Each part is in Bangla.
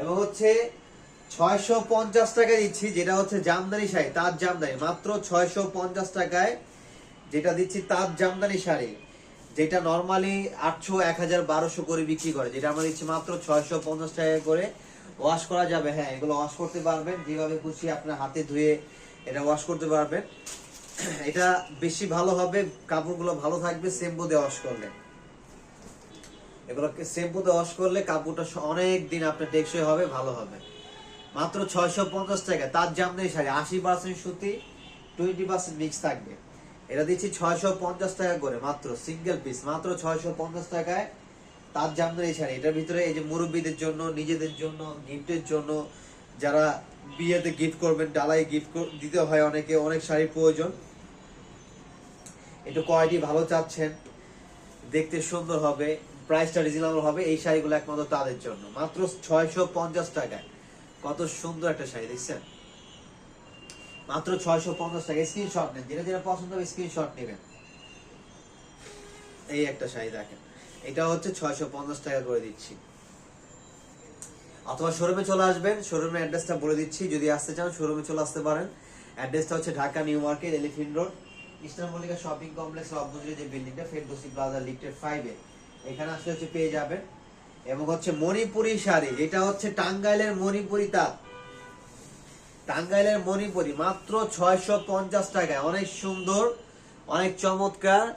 এবং হচ্ছে ছয়শো পঞ্চাশ টাকা দিচ্ছি, যেটা হচ্ছে জামদানি শাড়ি, তাঁত জামদানি। মাত্র ছয়শো পঞ্চাশ টাকায় যেটা দিচ্ছি তাঁত জামদানি শাড়ি, যেটা নর্মালি আটশো এক হাজার বারোশো করে বিক্রি করে, যেটা আমরা দিচ্ছি মাত্র ছয়শো পঞ্চাশ টাকা করে। ওয়াশ করা যাবে হ্যাঁ এগুলো ওয়াশ করতে পারবেন। যেভাবে খুশি আপনার হাতে ধুয়ে এটা ওয়াশ করতে পারবেন। এটা বেশি ভালো হবে, কাপড়গুলো ভালো থাকবে শ্যাম্পু দিয়ে ওয়াশ করলে। এগুলোকে শ্যাম্পুতে ওয়াশ করলে কাপড়টা অনেক দিন আপনার টেকসই হবে, ভালো হবে। মাত্র ছয়শো পঞ্চাশ টাকা। তার জামদানি শাড়ি। আশি পার্সেন্ট সুতি টোয়েন্টি পার্সেন্ট মিক্স থাকবে। এটা দিচ্ছি ছয়শো পঞ্চাশ টাকা করে মাত্র সিঙ্গেল পিস মাত্র ছয়শো পঞ্চাশ টাকায় তার জামদানি শাড়ি। এটার ভিতরে এই যে মুরব্বীদের জন্য, নিজেদের জন্য, গিফটের জন্য যারা বিয়েতে গিফট করবেন ডালাই গিফট দিতে হয় অনেকে, অনেক শাড়ির প্রয়োজন। একটু কোয়ালিটি ভালো চাচ্ছেন, দেখতে সুন্দর হবে। প্রাইসটা রিজনেবল হবে এই শাড়িগুলো একমাত্র তাদের জন্য। মাত্র ছয়শো পঞ্চাশ টাকায় কত সুন্দর একটা শাড়ি, দেখছেন? মাত্র ছয়শো পঞ্চাশ টাকা। স্ক্রিনশট নেন। যেটা যেটা পছন্দ হবে স্ক্রিনশট নেবেন। এই একটা শাড়ি দেখেন। এটা হচ্ছে ছয়শো পঞ্চাশ টাকা করে দিচ্ছি। অথবা শোরুমে চলে আসবেন। শোরুমের অ্যাড্রেসটা বলে দিচ্ছি। যদি আসতে চান শোরুমে চলে আসতে পারেন। অ্যাড্রেসটা হচ্ছে Dhaka new market elephant road eastern Mallika shopping complex অপোজিটে যে বিল্ডিংটা ফেরদোসি প্লাজা লিফটেড ফাইভে এখানে আসলে হচ্ছে পেয়ে যাবেন। এবং হচ্ছে মণিপুরি শাড়ি, এটা হচ্ছে টাঙ্গাইলের মণিপুরি তাঁত। টাঙ্গাইলের মণিপুরি, মাত্র ছয়শো পঞ্চাশ টাকায়। অনেক সুন্দর, অনেক চমৎকার।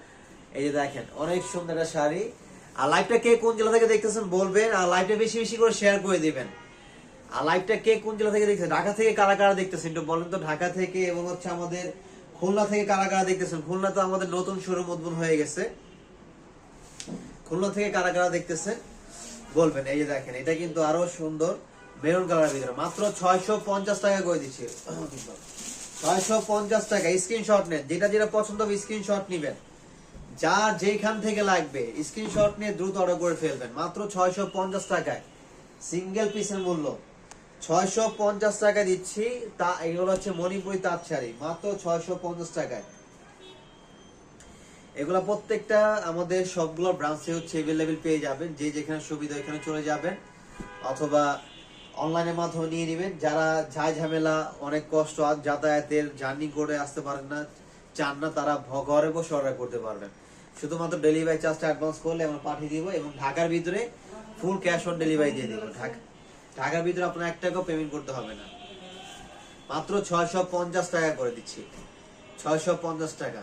এই যে দেখেন, অনেক সুন্দর একটা শাড়ি। আর লাইভটা কে কোন জেলা থেকে দেখতেছেন বলবেন, আর লাইভটা বেশি বেশি করে শেয়ার করে দিবেন। আর লাইভটা কে কোন জেলা থেকে দেখতেছেন? ঢাকা থেকে কারা কারা দেখতেছেন? একটু বলেন তো, ঢাকা থেকে এবং হচ্ছে আমাদের খুলনা থেকে কারা কারা দেখতেছেন? খুলনা তো আমাদের নতুন শোরুম উদ্বোধন হয়ে গেছে। খুলনা থেকে কারা কারা দেখতেছেন? বলবেন, এই যে দেখেন, এটা কিন্তু আরও সুন্দর মেরুন কালারের ভিতরে। মাত্র ছয়শো পঞ্চাশ টাকা করে দিচ্ছি। ছয়শো পঞ্চাশ টাকা স্ক্রিনশট নেন। যেটা যেটা পছন্দ স্ক্রিনশট নিবেন। যা যেখান থেকে লাগবে স্ক্রিনশট নিয়ে দ্রুত অর্ডার করে ফেলবেন। মাত্র ছয়শো পঞ্চাশ টাকায়। সিঙ্গেল পিসের মূল্য। ছয়শো পঞ্চাশ টাকা দিচ্ছি। তা, এগুলো হচ্ছে মণিপুরি তাঁত শাড়ি মাত্র ছয়শো পঞ্চাশ টাকায়। এগুলা প্রত্যেকটা আমাদের সবগুলো ব্রাঞ্চে হচ্ছে এভেলেবেল পেয়ে যাবেন, যে যেখানে সুবিধা এখানে চলে যাবেন, অথবা অনলাইনের মাধ্যমে নিয়ে নেবেন। যারা ঝাই ঝামেলা অনেক কষ্ট, আর যাতায়াতের জার্নি করে আসতে পারেন না, চান না, তারা ঘরে বসে অর্ডার করতে পারবেন। শুধুমাত্র ডেলিভারি চার্জটা অ্যাডভান্স করলে আমরা পাঠিয়ে দিব এবং ঢাকার ভিতরে ফুল ক্যাশ অন ডেলিভারি দিয়ে দিব। ঢাকা ঢাকার ভিতরে আপনার এক টাকাও পেমেন্ট করতে হবে না। মাত্র ছয়শো পঞ্চাশ টাকা করে দিচ্ছি। ছয়শো পঞ্চাশ টাকা।